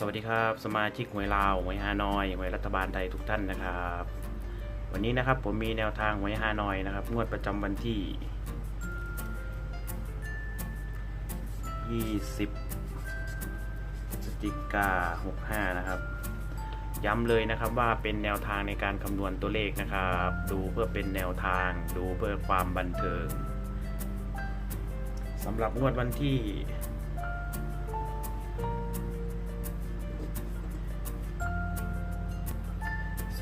สวัสดีครับ สมาชิกหวยลาวหวยฮานอยหวยรัฐบาลไทยทุกท่านนะครับ วันนี้นะครับผมมีแนวทางหวยฮานอยนะครับงวดประจำวันที่ 20พฤศจิกา65 นะครับ ย้ำเลยนะครับว่าเป็นแนวทางในการคำนวณตัวเลขนะครับ ดูเพื่อเป็นแนวทางดูเพื่อความบันเทิงสำหรับงวดวันที่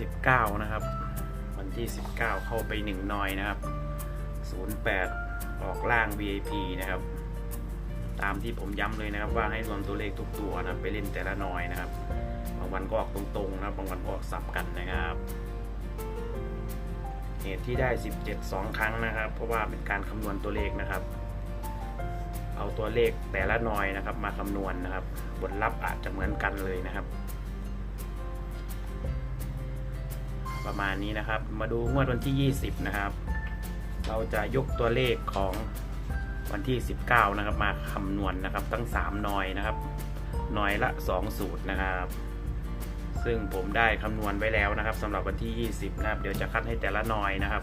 19 นะครับ วันที่ 19 เข้าไป1นอยนะครับ 08 ออกล่าง VIP นะครับ ตามที่ผมย้ำเลยนะครับ ว่าให้รวมตัวเลขทุกตัวนะไปเล่นแต่ละนอยนะครับ บางวันก็ออกตรงๆนะครับบางวันก็ออกสับกันนะครับเหตุที่ได้ 17 2 ครั้งนะครับ เพราะว่าเป็นการคำนวณตัวเลขนะครับ เอาตัวเลขแต่ละนอยนะครับ มาคำนวณนะครับบทลับอาจจะเหมือนกันเลยนะครับ ประมาณนี้นะครับ มาดูงวดวันที่ 20 นะครับ เราจะยกตัวเลขของวันที่ 19 นะครับ มาคำนวณนะครับทั้ง3นอยนะครับ หน่อยละ 2 สูตรนะครับ ซึ่งผมได้คำนวณไว้แล้วนะครับสำหรับวันที่ 20 นะครับ เดี๋ยวจะคัดให้แต่ละหน่อยนะครับ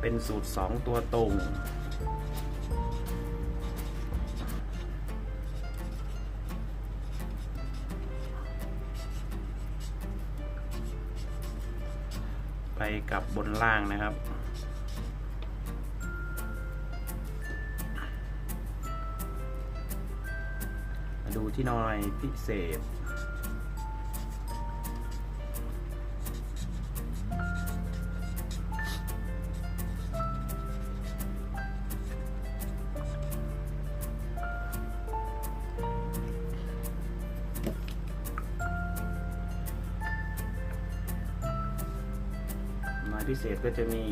เป็นสูตร 2 ตัวตรง ไปกับบนล่างนะครับ มาดูที่นอยพิเศษ พิเศษก็จะมี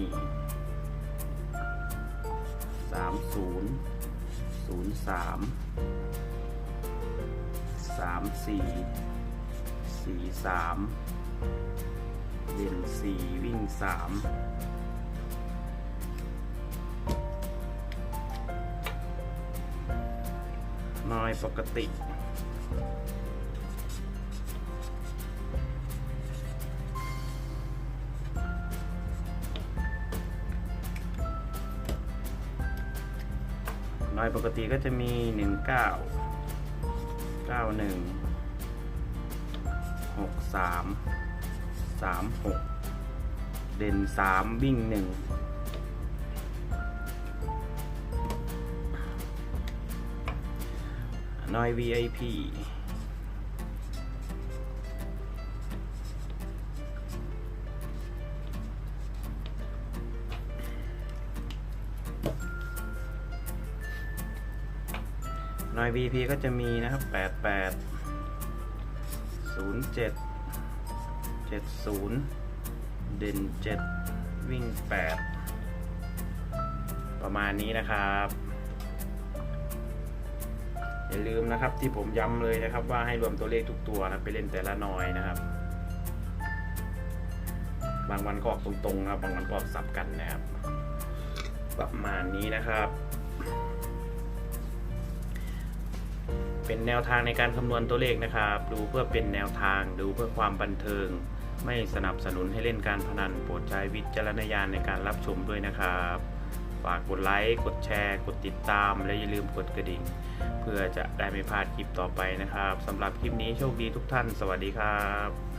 30 03 34 43 เด่น4 วิ่ง 3น้อยปกติ น้อยปกติก็จะมี 19 91 63 36 เด่น 3 วิ่ง 1 น้อย VIP หน่วย VP ก็จะมีนะครับ 88 07 70 เด่น 7 วิ่ง 8 ประมาณนี้นะครับ อย่าลืมนะครับที่ผมย้ำเลยนะครับว่าให้รวมตัวเลขทุกตัวนะไปเล่นแต่ละหน่อยนะครับ บางวันก็ออกตรงๆนะครับบางวันก็ออกสับกันนะครับ ประมาณนี้นะครับ เป็นแนวทางในการคำนวณตัวเลขนะครับ ดูเพื่อเป็นแนวทาง ดูเพื่อความบันเทิง ไม่สนับสนุนให้เล่นการพนัน โปรดใช้วิจารณญาณในการรับชมด้วยนะครับ ฝากกดไลค์ กดแชร์ กดติดตาม และอย่าลืมกดกระดิ่ง เพื่อจะได้ไม่พลาดคลิปต่อไปนะครับสำหรับคลิปนี้โชคดีทุกท่าน สวัสดีครับ